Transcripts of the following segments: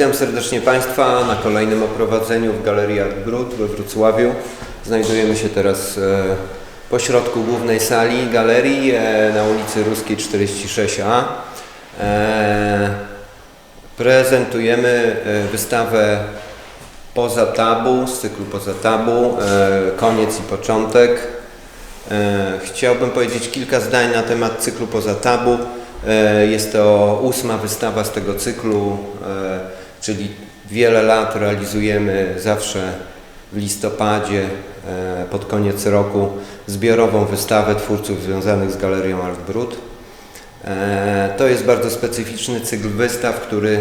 Witam serdecznie Państwa na kolejnym oprowadzeniu w Galerii Art Brut we Wrocławiu. Znajdujemy się teraz e, po środku głównej sali galerii e, na ulicy Ruskiej 46A. E, prezentujemy wystawę Poza tabu, z cyklu Poza tabu, koniec i początek. Chciałbym powiedzieć kilka zdań na temat cyklu Poza tabu. Jest to ósma wystawa z tego cyklu, czyli wiele lat realizujemy zawsze w listopadzie, e, pod koniec roku, zbiorową wystawę twórców związanych z Galerią Art Brut. E, To jest bardzo specyficzny cykl wystaw, który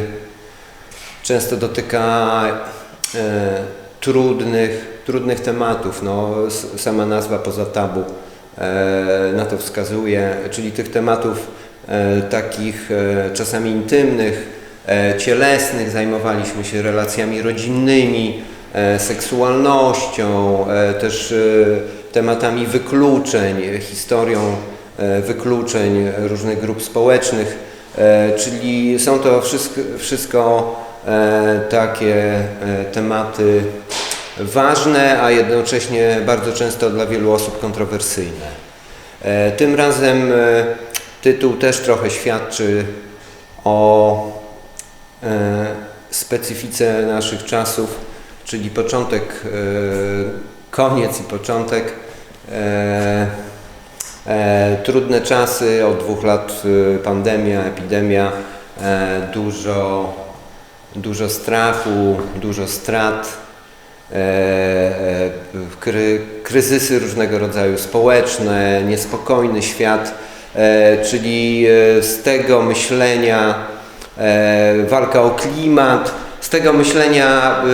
często dotyka e, trudnych, trudnych tematów. No, sama nazwa poza tabu na to wskazuje, czyli tych tematów takich czasami intymnych, cielesnych. Zajmowaliśmy się relacjami rodzinnymi, e, seksualnością, e, też e, tematami wykluczeń, historią e, wykluczeń różnych grup społecznych. E, Czyli są to wszystko, e, takie e, tematy ważne, a jednocześnie bardzo często dla wielu osób kontrowersyjne. E, Tym razem e, tytuł też trochę świadczy o e, specyfice naszych czasów, czyli początek, e, koniec i początek. E, E, trudne czasy, od dwóch lat e, pandemia, epidemia, e, dużo, dużo strachu, dużo strat, e, e, kry, kryzysy różnego rodzaju społeczne, niespokojny świat, e, czyli e, z tego myślenia e, walka o klimat, z tego myślenia e,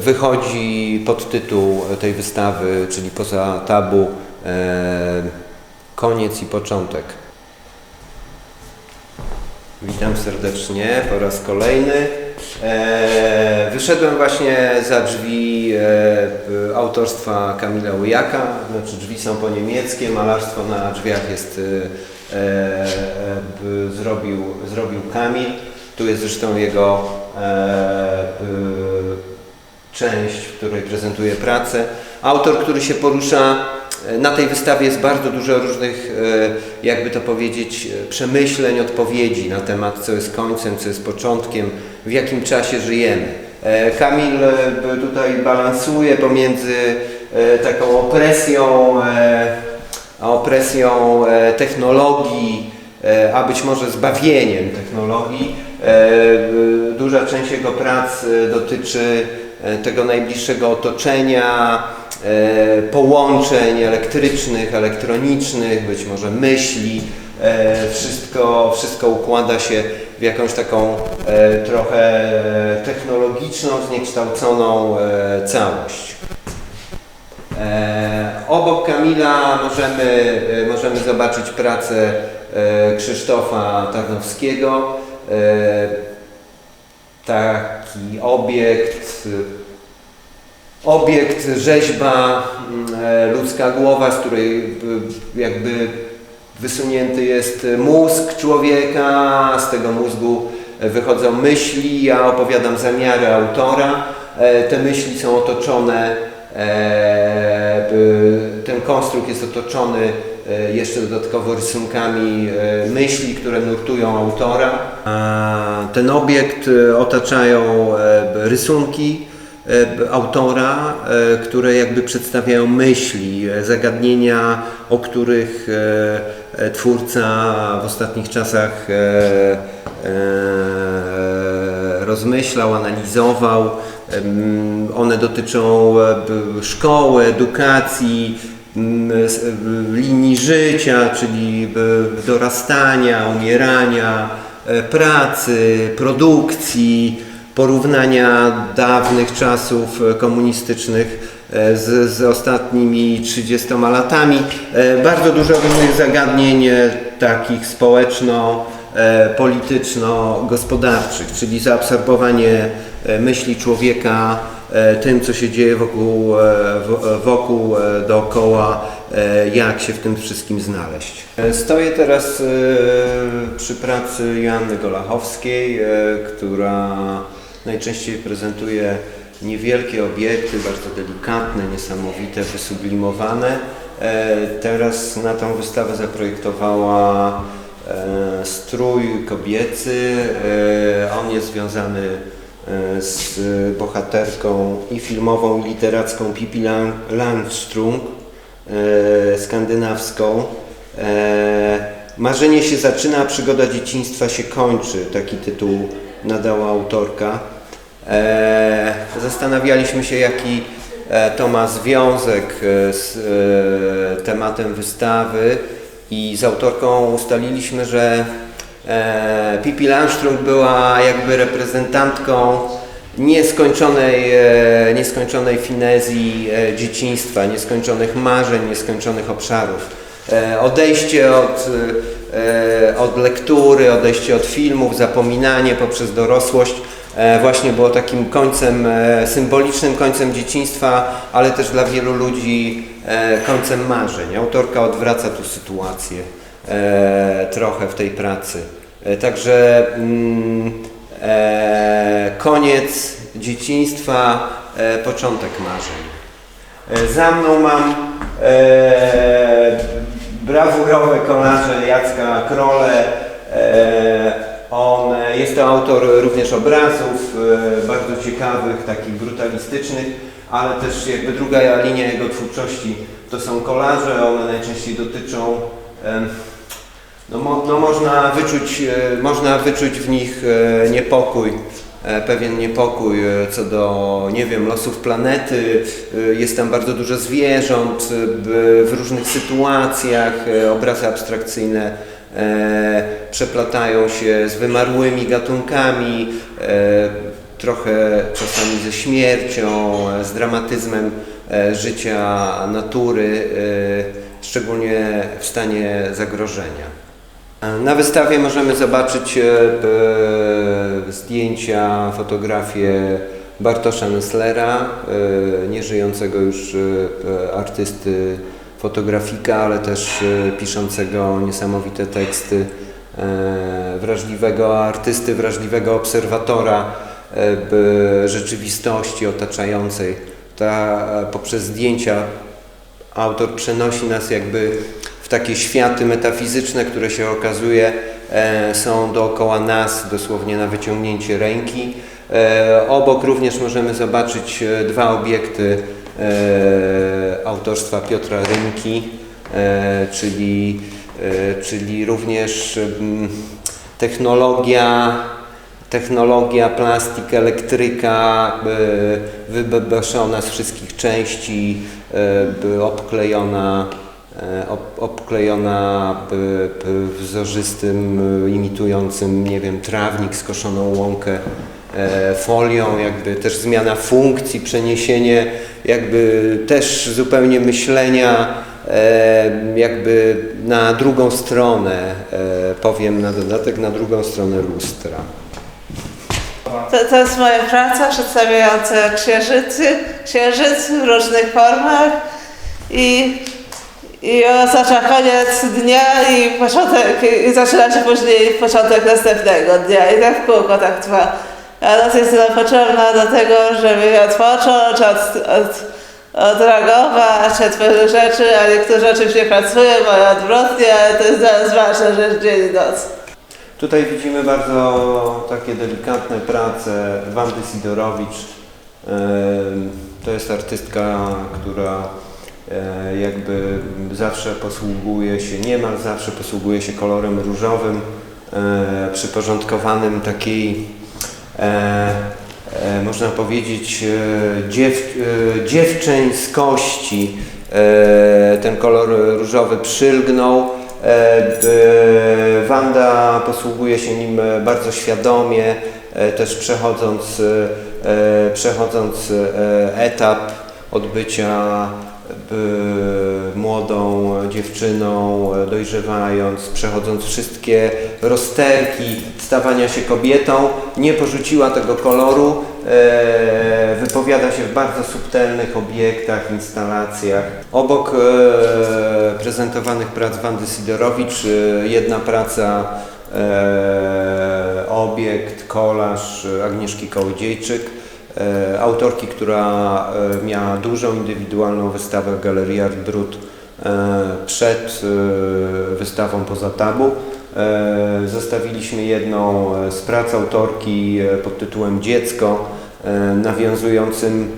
wychodzi podtytuł tej wystawy, czyli poza tabu, e, koniec i początek. Witam serdecznie po raz kolejny. E, wyszedłem właśnie za drzwi e, autorstwa Kamila Ujaka, znaczy drzwi są po niemieckie, malarstwo na drzwiach jest e, e, zrobił, zrobił Kamil. Tu jest zresztą jego e, część, w której prezentuje pracę. Autor, który się porusza e, na tej wystawie jest bardzo dużo różnych, e, jakby to powiedzieć, e, przemyśleń, odpowiedzi na temat, co jest końcem, co jest początkiem, w jakim czasie żyjemy. E, Kamil e, tutaj balansuje pomiędzy e, taką opresją, e, opresją e, technologii, e, a być może zbawieniem technologii. E, Duża część jego prac dotyczy tego najbliższego otoczenia, połączeń elektrycznych, elektronicznych, być może myśli. Wszystko, wszystko układa się w jakąś taką trochę technologiczną, zniekształconą całość. E, obok Kamila możemy, e, możemy zobaczyć pracę e, Krzysztofa Tarnowskiego. Taki obiekt, obiekt, rzeźba, mm, ludzka głowa, z której jakby wysunięty jest mózg człowieka, z tego mózgu wychodzą myśli, ja opowiadam zamiary autora. Te myśli są otoczone, ten konstrukt jest otoczony e, jeszcze dodatkowo rysunkami e, myśli, które nurtują autora. Ten obiekt e, otaczają e, rysunki e, autora, e, które jakby przedstawiają myśli, e, zagadnienia, o których e, e, twórca w ostatnich czasach e, e, rozmyślał, analizował. One dotyczą e, szkoły, edukacji, linii życia, czyli dorastania, umierania, e, pracy, produkcji, porównania dawnych czasów e, komunistycznych z, z ostatnimi 30 latami. Bardzo dużo różnych zagadnień takich społeczno, polityczno-gospodarczych, czyli zaabsorbowanie myśli człowieka e, tym, co się dzieje wokół, e, wo- wokół e, dookoła, e, jak się w tym wszystkim znaleźć. E, Stoję teraz e, przy pracy Joanny Golachowskiej, e, która najczęściej prezentuje niewielkie obiekty, bardzo delikatne, niesamowite, wysublimowane. E, Teraz na tą wystawę zaprojektowała e, strój kobiecy. E, On jest związany e, z bohaterką i filmową, i literacką Pippi Langström, e, skandynawską. E, Marzenie się zaczyna, a przygoda dzieciństwa się kończy. Taki tytuł nadała autorka. E, Zastanawialiśmy się, jaki e, to ma związek e, z e, tematem wystawy i z autorką ustaliliśmy, że e, Pippi Langström była jakby reprezentantką nieskończonej, e, nieskończonej finezji e, dzieciństwa, nieskończonych marzeń, nieskończonych obszarów. Odejście od, od lektury, odejście od filmów, zapominanie poprzez dorosłość właśnie było takim końcem, symbolicznym końcem dzieciństwa, ale też dla wielu ludzi końcem marzeń. Autorka odwraca tu sytuację trochę w tej pracy. E, Także mm, e, koniec dzieciństwa, e, początek marzeń. E, Za mną mam e, brawurowe kolarze Jacka Krole. E, on e, jest to autor również obrazów, e, bardzo ciekawych, takich brutalistycznych, ale też jakby druga linia jego twórczości to są kolarze. One najczęściej dotyczą no, mo, no można, wyczuć, e, można wyczuć w nich e, niepokój, e, pewien niepokój co do, nie wiem, losów planety. Jest tam bardzo dużo zwierząt w różnych sytuacjach, obrazy abstrakcyjne przeplatają się z wymarłymi gatunkami, trochę czasami ze śmiercią, z dramatyzmem życia natury, szczególnie w stanie zagrożenia. Na wystawie możemy zobaczyć e, e, zdjęcia, fotografie Bartosza Nesslera, e, nieżyjącego już artysty fotografika, ale też piszącego niesamowite teksty, wrażliwego artysty, wrażliwego obserwatora rzeczywistości otaczającej. Ta, poprzez zdjęcia autor przenosi nas jakby w takie światy metafizyczne, które się okazuje e, są dookoła nas, dosłownie na wyciągnięcie ręki. E, obok również możemy zobaczyć e, dwa obiekty autorstwa Piotra Rynki, czyli, czyli również mm, technologia technologia, plastik, elektryka wybebeszona z wszystkich części, by obklejona, ob, obklejona wzorzystym, y, imitującym, nie wiem, trawnik, skoszoną łąkę e, folią, jakby też zmiana funkcji, przeniesienie jakby też zupełnie myślenia e, jakby na drugą stronę, e, powiem na dodatek, na drugą stronę lustra. To, to jest moja praca przedstawiająca księżycy, księżyc w różnych formach i, i oznacza koniec dnia i początek, i zaczyna się później początek następnego dnia i tak w kółko tak trwa. A noc jest nam potrzebna do tego, żeby odpocząć, od, od, odreagować od pewnych rzeczy, a niektórzy oczywiście pracują, mają odwrotnie, ale to jest dla nas ważne, że dzień i noc. Tutaj widzimy bardzo takie delikatne prace Wandy Sidorowicz. To jest artystka, która e, jakby zawsze posługuje się, niemal zawsze posługuje się kolorem różowym, e, przyporządkowanym takiej, e, można powiedzieć, dziew, Ten kolor różowy przylgnął. E, b- Wanda posługuje się nim e, bardzo świadomie, e, też przechodząc, e, przechodząc e, etap odbycia e, młodą dziewczyną, e, dojrzewając, przechodząc wszystkie rozterki stawania się kobietą, nie porzuciła tego koloru, e, wypowiada się w bardzo subtelnych obiektach, instalacjach. Obok e, prezentowanych prac Wandy Sidorowicz, jedna praca obiekt, kolaż Agnieszki Kołodziejczyk, autorki, która e, miała dużą indywidualną wystawę w Galerii Art Brut e, przed e, wystawą poza tabu. E, Zostawiliśmy jedną e, z prac autorki e, pod tytułem Dziecko, e, nawiązującym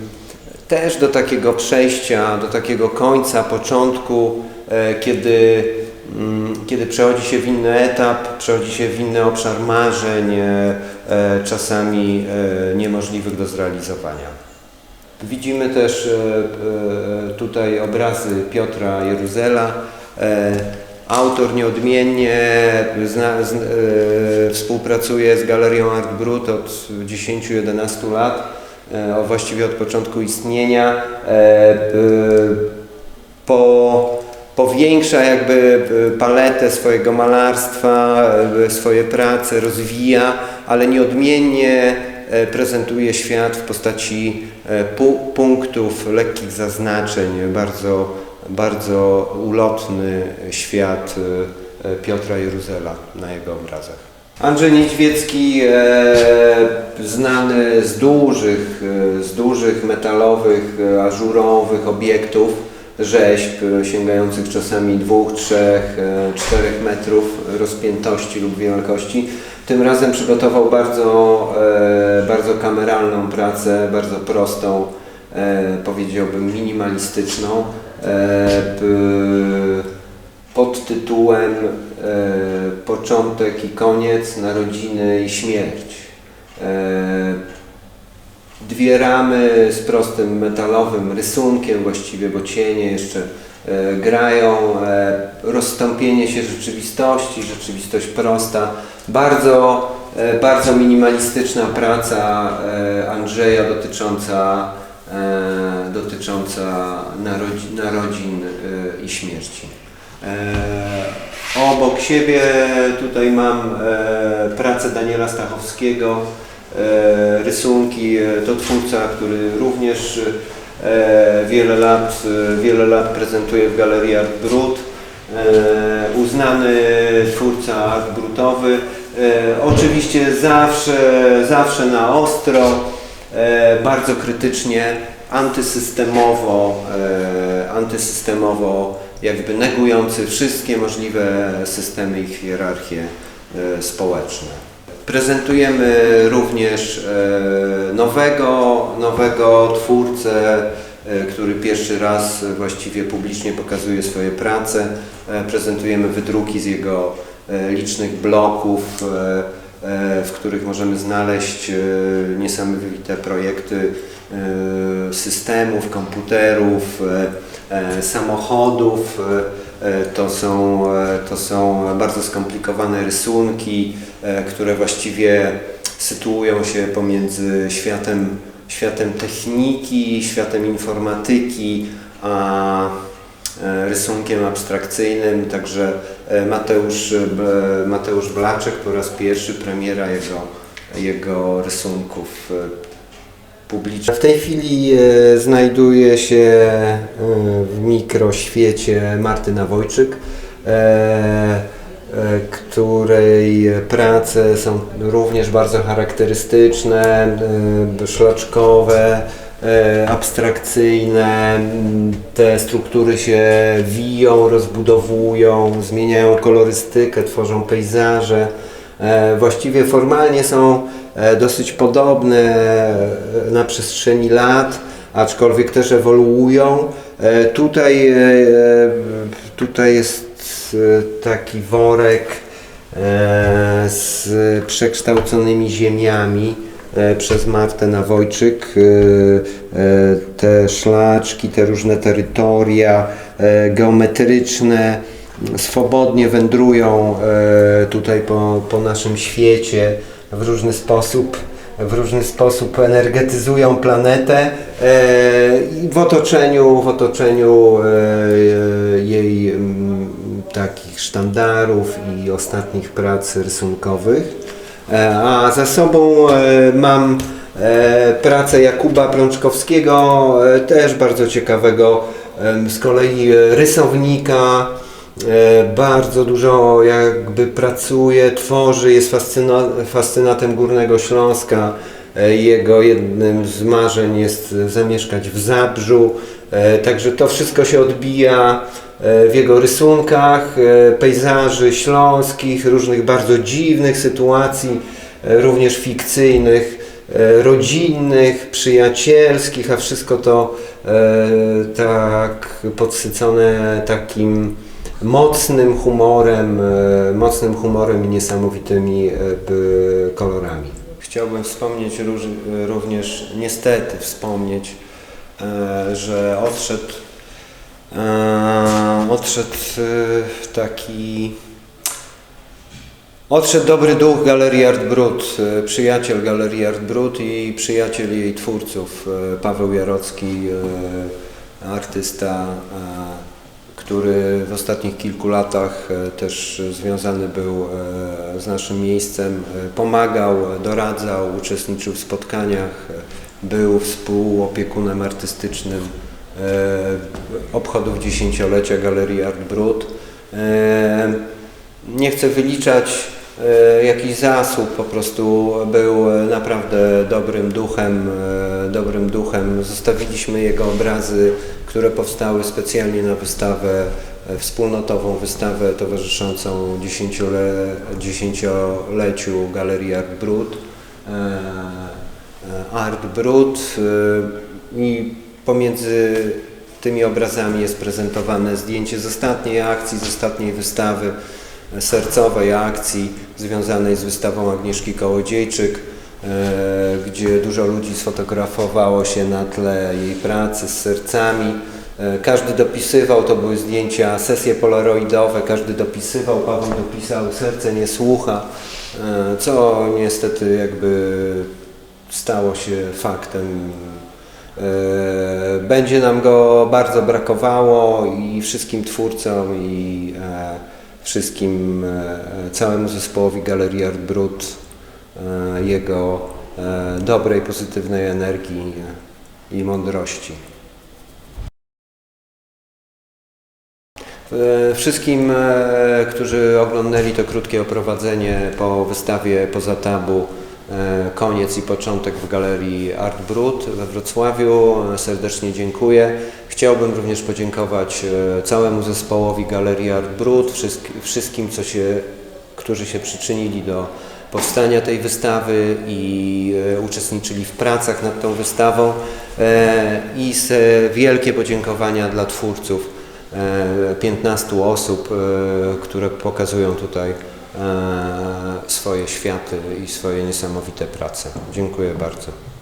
też do takiego przejścia, do takiego końca, początku, e, kiedy, mm, kiedy przechodzi się w inny etap, przechodzi się w inny obszar marzeń, e, e, czasami e, niemożliwych do zrealizowania. Widzimy też tutaj obrazy Piotra Jeruzela. Autor nieodmiennie zna, z, e, współpracuje z Galerią Art Brut od 10-11 lat, e, właściwie od początku istnienia. E, e, po, powiększa jakby e, paletę swojego malarstwa, e, swoje prace, rozwija, ale nieodmiennie e, prezentuje świat w postaci pu- punktów, lekkich zaznaczeń, bardzo, bardzo ulotny świat Piotra Jeruzela na jego obrazach. Andrzej Niedźwiecki, znany z dużych, z dużych metalowych, ażurowych obiektów, rzeźb e, sięgających czasami 2, 3, 4 metrów rozpiętości lub wielkości. Tym razem przygotował bardzo, e, bardzo kameralną pracę, bardzo prostą, e, powiedziałbym minimalistyczną, e, pod tytułem e, Początek i koniec, narodziny i śmierć. Dwie ramy z prostym metalowym rysunkiem właściwie, bo cienie jeszcze e, grają, e, rozstąpienie się rzeczywistości, rzeczywistość prosta. Bardzo, e, bardzo minimalistyczna praca Andrzeja dotycząca, dotycząca narodzin, narodzin i śmierci. Obok siebie tutaj mam pracę Daniela Stachowskiego, rysunki. E, To twórca, który również e, wiele lat, e, wiele lat prezentuje w Galerii Art Brut. E, Uznany twórca art brutowy. E, Oczywiście zawsze, zawsze na ostro, e, bardzo krytycznie, antysystemowo, e, antysystemowo jakby negujący wszystkie możliwe systemy i hierarchie e, społeczne. Prezentujemy również e, nowego, nowego twórcę, e, który pierwszy raz właściwie publicznie pokazuje swoje prace. E, Prezentujemy wydruki z jego licznych bloków, w których możemy znaleźć niesamowite projekty systemów, komputerów, samochodów. E, To są, e, to są bardzo skomplikowane rysunki, e, które właściwie sytuują się pomiędzy światem, światem techniki, światem informatyki, a rysunkiem abstrakcyjnym, także Mateusz, Mateusz Blaczek po raz pierwszy premiera jego, jego rysunków e, publicznych. W tej chwili e, znajduje się e, w mikroświecie Martyna Wojczyk, e, której prace są również bardzo charakterystyczne, szlaczkowe, abstrakcyjne. Te struktury się wiją, rozbudowują, zmieniają kolorystykę, tworzą pejzaże. Właściwie formalnie są dosyć podobne e, na przestrzeni lat, aczkolwiek też ewoluują. E, Tutaj, e, tutaj jest e, taki worek e, z przekształconymi ziemiami e, przez Martę Nawojczyk. E, e, Te szlaczki, te różne terytoria e, geometryczne swobodnie wędrują e, tutaj po, po naszym świecie w różny sposób w różny sposób energetyzują planetę e, w otoczeniu, w otoczeniu e, jej mm, takich sztandarów i ostatnich prac rysunkowych. E, A za sobą mam pracę Jakuba Prączkowskiego, też bardzo ciekawego, z kolei rysownika. E, Bardzo dużo jakby pracuje, tworzy, jest fascyna, fascynatem Górnego Śląska. E, Jego jednym z marzeń jest zamieszkać w Zabrzu. E, Także to wszystko się odbija w jego rysunkach, pejzaży śląskich, różnych bardzo dziwnych sytuacji, również fikcyjnych, rodzinnych, przyjacielskich, a wszystko to tak podsycone takim mocnym humorem, e, mocnym humorem i niesamowitymi e, kolorami. Chciałbym wspomnieć również, niestety wspomnieć, e, że odszedł, odszedł taki Odszedł dobry duch Galerii Art Brut, przyjaciel Galerii Art Brut i przyjaciel jej twórców, Paweł Jarocki, artysta, który w ostatnich kilku latach e, też związany był e, z naszym miejscem, e, pomagał, doradzał, uczestniczył w spotkaniach, był współopiekunem artystycznym obchodów dziesięciolecia Galerii Art Brut. Nie chcę wyliczać jakiś zasług, po prostu był e, naprawdę dobrym duchem, e, dobrym duchem. Zostawiliśmy jego obrazy, które powstały specjalnie na wystawę, e, wspólnotową wystawę towarzyszącą dziesięciole, dziesięcioleciu Galerii Art Brut. E, e, Art Brut e, i pomiędzy tymi obrazami jest prezentowane zdjęcie z ostatniej akcji, z ostatniej wystawy, e, sercowej akcji związanej z wystawą Agnieszki Kołodziejczyk, e, gdzie dużo ludzi sfotografowało się na tle jej pracy z sercami. E, Każdy dopisywał, to były zdjęcia, sesje polaroidowe, każdy dopisywał, Paweł dopisał, serce nie słucha, e, co niestety jakby stało się faktem Będzie nam go bardzo brakowało i wszystkim twórcom i wszystkim, e, całemu zespołowi Galerii Art Brut e, jego e, dobrej, pozytywnej energii i mądrości. Wszystkim, którzy oglądali to krótkie oprowadzenie po wystawie Poza Tabu, koniec i początek w Galerii Art Brut we Wrocławiu, e, serdecznie dziękuję. Chciałbym również podziękować e, całemu zespołowi Galerii Art Brut, wszystk- wszystkim, co się, którzy się przyczynili do powstania tej wystawy i e, uczestniczyli w pracach nad tą wystawą e, i wielkie podziękowania dla twórców e, 15 osób, e, które pokazują tutaj e, swoje światy i swoje niesamowite prace. Dziękuję bardzo.